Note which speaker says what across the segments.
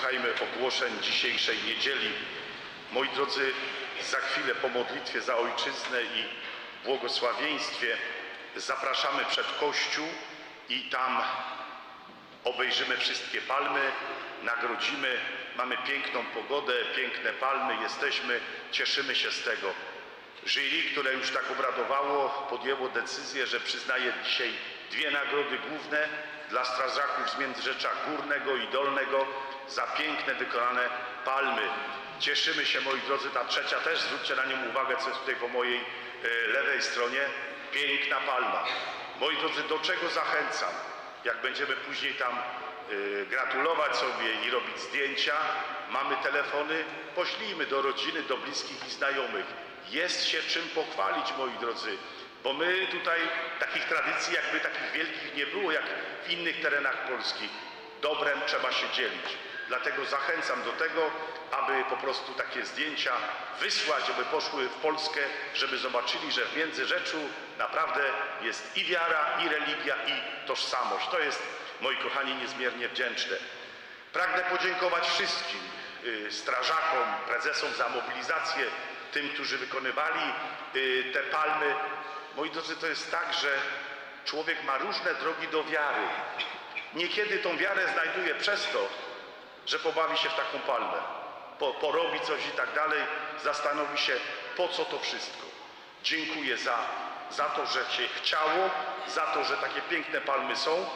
Speaker 1: wysłuchajmy ogłoszeń dzisiejszej niedzieli. Moi drodzy, za chwilę po modlitwie za ojczyznę i błogosławieństwie zapraszamy przed Kościół i tam obejrzymy wszystkie palmy, nagrodzimy. Mamy piękną pogodę, piękne palmy, jesteśmy, cieszymy się z tego. Jury, które już tak obradowało, podjęło decyzję, że przyznaje dzisiaj dwie nagrody główne dla strażaków z Międzyrzecza Górnego i Dolnego za piękne wykonane palmy. Cieszymy się, moi drodzy, ta trzecia też, zwróćcie na nią uwagę, co jest tutaj po mojej e, lewej stronie. Piękna palma. Moi drodzy, do czego zachęcam? Jak będziemy później tam y, gratulować sobie i robić zdjęcia, mamy telefony, poślijmy do rodziny, do bliskich i znajomych. Jest się czym pochwalić, moi drodzy, bo my tutaj takich tradycji jakby takich wielkich nie było, jak w innych terenach Polski. Dobrem trzeba się dzielić. Dlatego zachęcam do tego, aby po prostu takie zdjęcia wysłać, żeby poszły w Polskę, żeby zobaczyli, że w Międzyrzeczu naprawdę jest i wiara, i religia, i tożsamość. To jest, moi kochani, niezmiernie wdzięczne. Pragnę podziękować wszystkim y, strażakom, prezesom za mobilizację, tym, którzy wykonywali y, te palmy. Moi drodzy, to jest tak, że człowiek ma różne drogi do wiary. Niekiedy tą wiarę znajduje przez to, że pobawi się w taką palmę, po, porobi coś i tak dalej, zastanowi się, po co to wszystko. Dziękuję za, za to, że się chciało, za to, że takie piękne palmy są,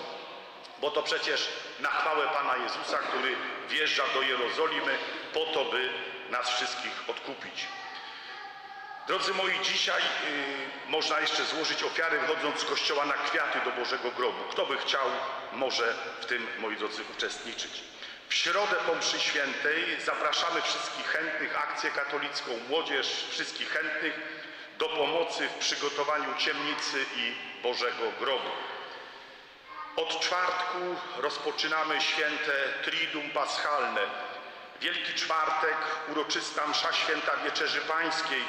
Speaker 1: bo to przecież na chwałę Pana Jezusa, który wjeżdża do Jerozolimy po to, by nas wszystkich odkupić. Drodzy moi, dzisiaj y, można jeszcze złożyć ofiary wychodząc z kościoła na kwiaty do Bożego grobu. Kto by chciał, może w tym, moi drodzy, uczestniczyć. W środę po mszy świętej zapraszamy wszystkich chętnych, akcję katolicką, młodzież, wszystkich chętnych do pomocy w przygotowaniu ciemnicy i Bożego grobu. Od czwartku rozpoczynamy święte Triduum Paschalne. Wielki Czwartek, uroczysta msza święta Wieczerzy Pańskiej,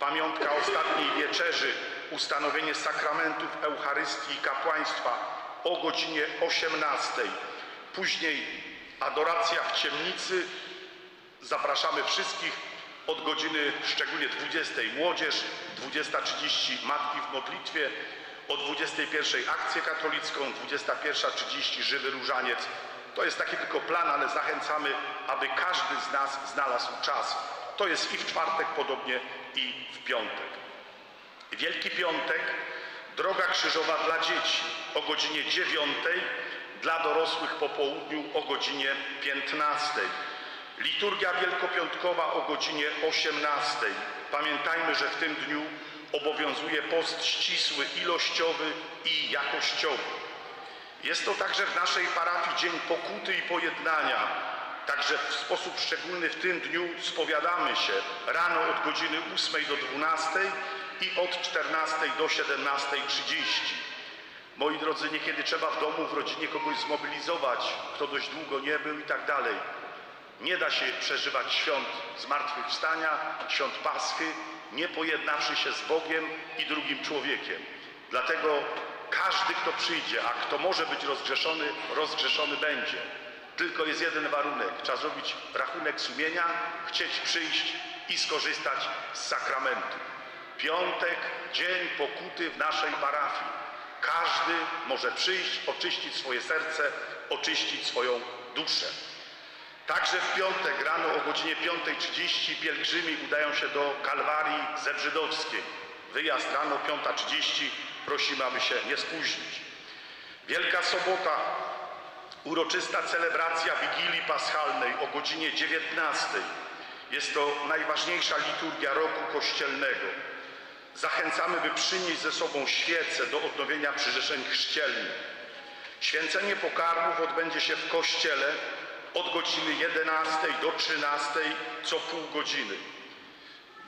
Speaker 1: pamiątka ostatniej wieczerzy, ustanowienie sakramentów Eucharystii i kapłaństwa o godzinie 18. Później adoracja w ciemnicy. Zapraszamy wszystkich od godziny szczególnie 20 młodzież, 20.30 matki w modlitwie, o 21 akcję katolicką, 21.30 żywy różaniec. To jest taki tylko plan, ale zachęcamy, aby każdy z nas znalazł czas. To jest i w czwartek, podobnie i w piątek. Wielki Piątek, droga krzyżowa dla dzieci o godzinie 9, dla dorosłych po południu o godzinie 15. Liturgia Wielkopiątkowa o godzinie 18. Pamiętajmy, że w tym dniu obowiązuje post ścisły, ilościowy i jakościowy. Jest to także w naszej parafii dzień pokuty i pojednania. Także w sposób szczególny w tym dniu spowiadamy się rano od godziny 8 do 12 i od 14 do 17.30. Moi drodzy, niekiedy trzeba w domu, w rodzinie kogoś zmobilizować, kto dość długo nie był i tak dalej. Nie da się przeżywać świąt zmartwychwstania, świąt Paschy, nie pojednawszy się z Bogiem i drugim człowiekiem. Dlatego każdy, kto przyjdzie, a kto może być rozgrzeszony, rozgrzeszony będzie. Tylko jest jeden warunek. Trzeba zrobić rachunek sumienia, chcieć przyjść i skorzystać z sakramentu. Piątek, dzień pokuty w naszej parafii. Każdy może przyjść, oczyścić swoje serce, oczyścić swoją duszę. Także w piątek rano o godzinie 5.30 pielgrzymi udają się do Kalwarii Zebrzydowskiej. Wyjazd rano 5.30. Prosimy, aby się nie spóźnić. Wielka Sobota, uroczysta celebracja Wigilii Paschalnej o godzinie 19. Jest to najważniejsza liturgia roku kościelnego. Zachęcamy, by przynieść ze sobą świece do odnowienia przyrzeczeń chrzcielnych. Święcenie pokarmów odbędzie się w kościele od godziny 11 do 13 co pół godziny.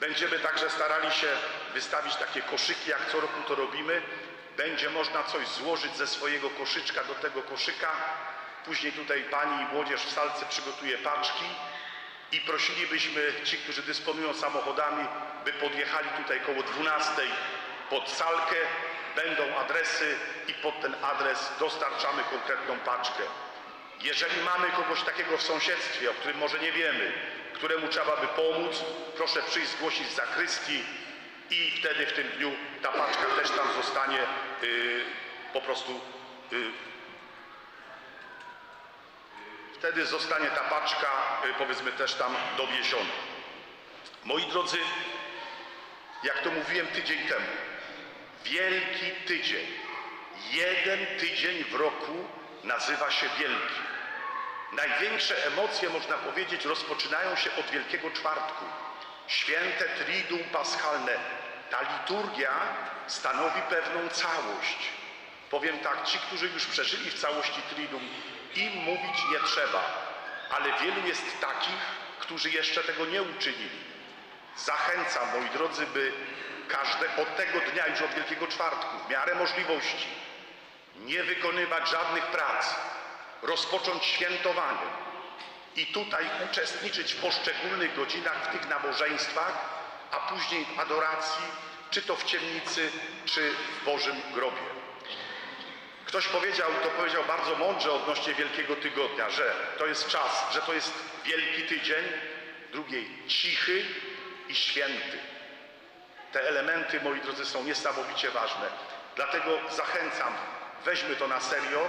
Speaker 1: Będziemy także starali się wystawić takie koszyki, jak co roku to robimy. Będzie można coś złożyć ze swojego koszyczka do tego koszyka. Później tutaj pani i młodzież w salce przygotuje paczki i prosilibyśmy ci, którzy dysponują samochodami, by podjechali tutaj koło 12 pod salkę. Będą adresy i pod ten adres dostarczamy konkretną paczkę. Jeżeli mamy kogoś takiego w sąsiedztwie, o którym może nie wiemy, któremu trzeba by pomóc, proszę przyjść zgłosić z zakrystii i wtedy w tym dniu ta paczka też tam zostanie y, po prostu y, wtedy zostanie ta paczka y, powiedzmy też tam dowieziona. Moi drodzy, jak to mówiłem tydzień temu, wielki tydzień, jeden tydzień w roku nazywa się wielki. Największe emocje, można powiedzieć, rozpoczynają się od Wielkiego Czwartku. Święte Triduum Paschalne. Ta liturgia stanowi pewną całość. Powiem tak, ci, którzy już przeżyli w całości Triduum, im mówić nie trzeba, ale wielu jest takich, którzy jeszcze tego nie uczynili. Zachęcam, moi drodzy, by każde od tego dnia, już od Wielkiego Czwartku, w miarę możliwości, nie wykonywać żadnych prac, rozpocząć świętowanie i tutaj uczestniczyć w poszczególnych godzinach w tych nabożeństwach, a później w adoracji, czy to w ciemnicy, czy w Bożym grobie. Ktoś powiedział, to powiedział bardzo mądrze odnośnie Wielkiego Tygodnia, że to jest czas, że to jest Wielki Tydzień, drugiej cichy i święty. Te elementy, moi drodzy, są niesamowicie ważne. Dlatego zachęcam, weźmy to na serio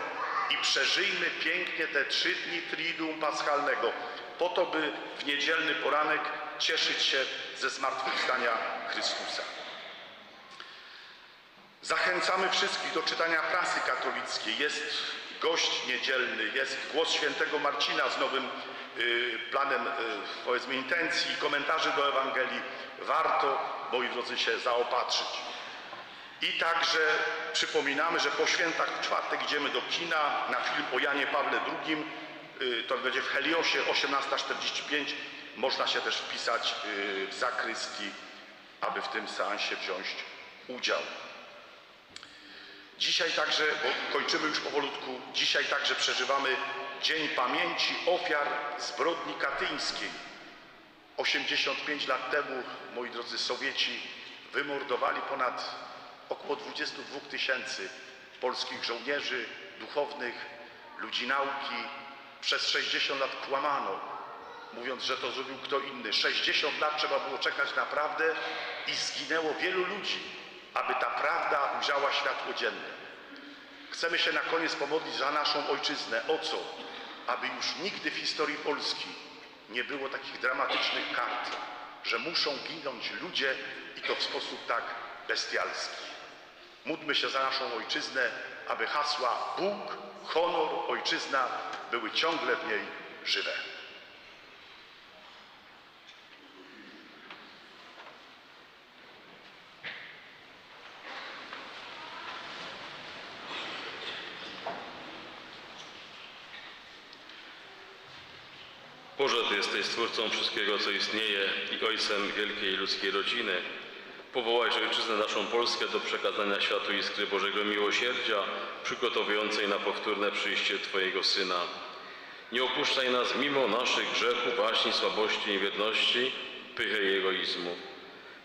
Speaker 1: i przeżyjmy pięknie te trzy dni Triduum Paschalnego, po to, by w niedzielny poranek cieszyć się ze zmartwychwstania Chrystusa. Zachęcamy wszystkich do czytania prasy katolickiej. Jest gość niedzielny, jest głos świętego Marcina z nowym y, planem, y, powiedzmy, intencji komentarzy do Ewangelii. Warto, moi drodzy, się zaopatrzyć. I także przypominamy, że po świętach w czwartek idziemy do kina na film o Janie Pawle II. Y, To będzie w Heliosie 18.45. Można się też wpisać y, w zakrystii, aby w tym seansie wziąć udział. Dzisiaj także, bo kończymy już powolutku, dzisiaj także przeżywamy Dzień Pamięci Ofiar Zbrodni Katyńskiej. 85 lat temu, moi drodzy Sowieci, wymordowali ponad około 22 tysięcy polskich żołnierzy, duchownych, ludzi nauki. Przez 60 lat kłamano, mówiąc, że to zrobił kto inny. 60 lat trzeba było czekać na prawdę i zginęło wielu ludzi, aby ta prawda ujrzała światło dzienne. Chcemy się na koniec pomodlić za naszą ojczyznę. O co? Aby już nigdy w historii Polski nie było takich dramatycznych kart, że muszą ginąć ludzie i to w sposób tak bestialski. Módlmy się za naszą ojczyznę, aby hasła Bóg, honor, ojczyzna były ciągle w niej żywe.
Speaker 2: Boże, Ty jesteś Stwórcą wszystkiego, co istnieje i Ojcem wielkiej ludzkiej rodziny. Powołałeś Ojczyznę naszą Polskę do przekazania światu iskry Bożego Miłosierdzia, przygotowującej na powtórne przyjście Twojego Syna. Nie opuszczaj nas mimo naszych grzechów, waśni, słabości, niewierności, pychy i egoizmu.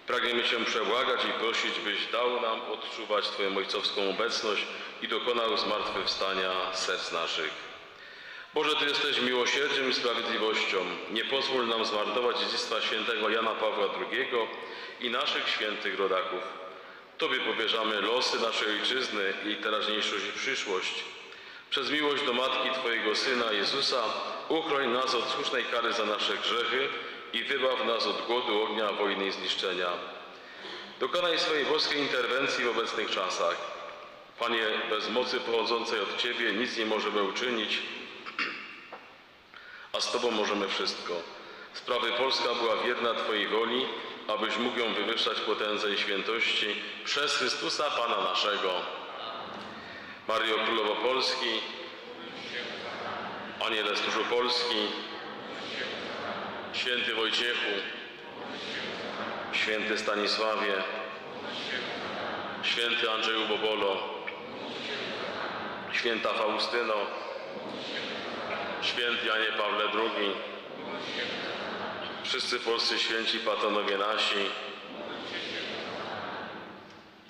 Speaker 2: Pragniemy Cię przebłagać i prosić, byś dał nam odczuwać Twoją ojcowską obecność i dokonał zmartwychwstania serc naszych. Boże, Ty jesteś miłosierdziem i sprawiedliwością. Nie pozwól nam zmarnować dziedzictwa świętego Jana Pawła II i naszych świętych rodaków. Tobie powierzamy losy naszej ojczyzny, jej teraźniejszość i przyszłość. Przez miłość do Matki Twojego Syna Jezusa uchroń nas od słusznej kary za nasze grzechy i wybaw nas od głodu, ognia, wojny i zniszczenia. Dokonaj swojej boskiej interwencji w obecnych czasach. Panie, bez mocy pochodzącej od Ciebie nic nie możemy uczynić, a z Tobą możemy wszystko. Sprawy Polska była wierna Twojej woli, abyś mógł ją wywyższać potędze i świętości przez Chrystusa Pana naszego. Mario Królowo Polski, Aniele Stróżu Polski, Święty Wojciechu, Święty Stanisławie, Święty Andrzeju Bobolo, Święta Faustyno, Święty Janie Pawle II, wszyscy polscy święci patronowie nasi.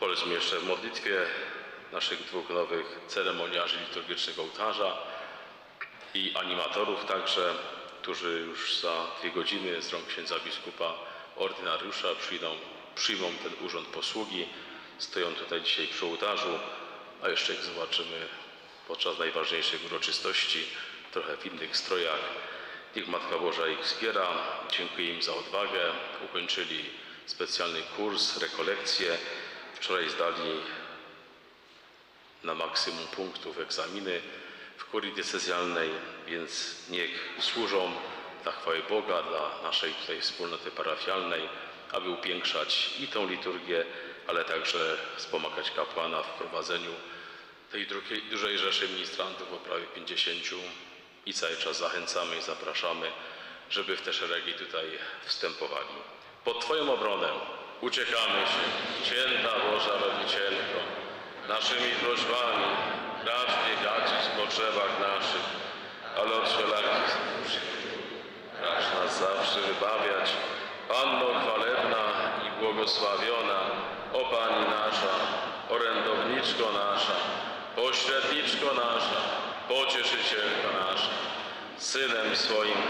Speaker 2: Polećmy jeszcze w modlitwie naszych dwóch nowych ceremoniarzy liturgicznego ołtarza. i animatorów także, którzy już za dwie godziny z rąk księdza biskupa ordynariusza przyjdą, przyjmą ten urząd posługi. Stoją tutaj dzisiaj przy ołtarzu, a jeszcze jak zobaczymy podczas najważniejszych uroczystości, trochę w innych strojach. Niech Matka Boża ich wspiera. Dziękuję im za odwagę. Ukończyli specjalny kurs, rekolekcje. Wczoraj zdali na maksimum punktów egzaminy w kurii diecezjalnej, więc niech służą dla chwały Boga, dla naszej tutaj wspólnoty parafialnej, aby upiększać i tą liturgię, ale także wspomagać kapłana w prowadzeniu tej drugiej, dużej rzeszy ministrantów o prawie 50 i cały czas zachęcamy i zapraszamy, żeby w te szeregi tutaj wstępowali. Pod Twoją obronę uciekamy się, święta Boża Rodzicielko, naszymi prośbami, racz biegaczyć w potrzebach naszych, ale od wszelakich Racz nas zawsze wybawiać, Panno chwalebna i błogosławiona, o Pani nasza, orędowniczko nasza, pośredniczko nasza, pocieszycielko nasza, Synem swoim,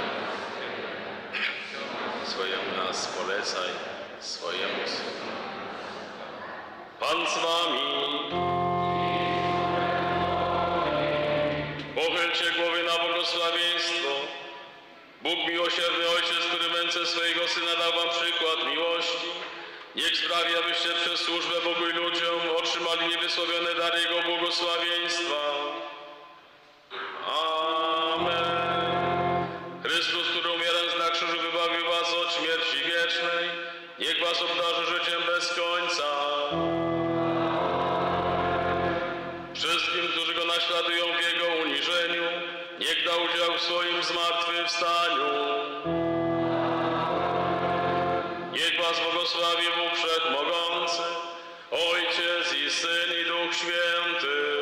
Speaker 2: swojemu nas polecaj, swojemu Synu. Pan z Wami. Pochylcie głowy na błogosławieństwo. Bóg miłosierny Ojciec, który męce swojego Syna dał wam przykład miłości, niech sprawi, abyście przez służbę Bogu i ludziom otrzymali niewysłowione dary Jego błogosławieństwa. W swoim zmartwychwstaniu. Niech Was błogosławi Bóg Wszechmogący, Ojciec i Syn i Duch Święty.